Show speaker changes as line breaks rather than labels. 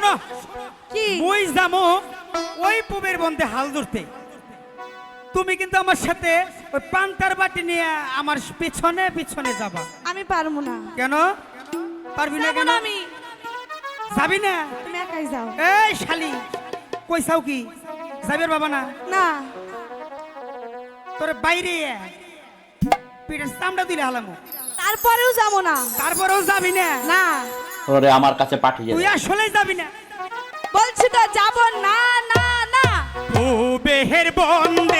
শোনো।
কি?
মুই যামো ওই পুবের বন্ধে হাল ধরতে। তুমি কিন্তু আমার সাথে ওই পান্তার বাটি নিয়ে আমার পিছনে পিছনে যাবা।
আমি পারব না।
কেন? পারবি না কেন?
আমি।
যাবি না?
তুমি একাই যাও।
এই শালি কইসাও কি? যাবির বাবা না?
না।
তোর বাইরে পিঠের চামড়া দিলে হালামো।
তারপরেও যাব না।
তারপরেও যাবি না?
না।
ওরে আমার কাছে পাঠিয়ে
তুই আসলে যাবি না।
বলছি তো যাব না না না।
ও বেহের বন্দে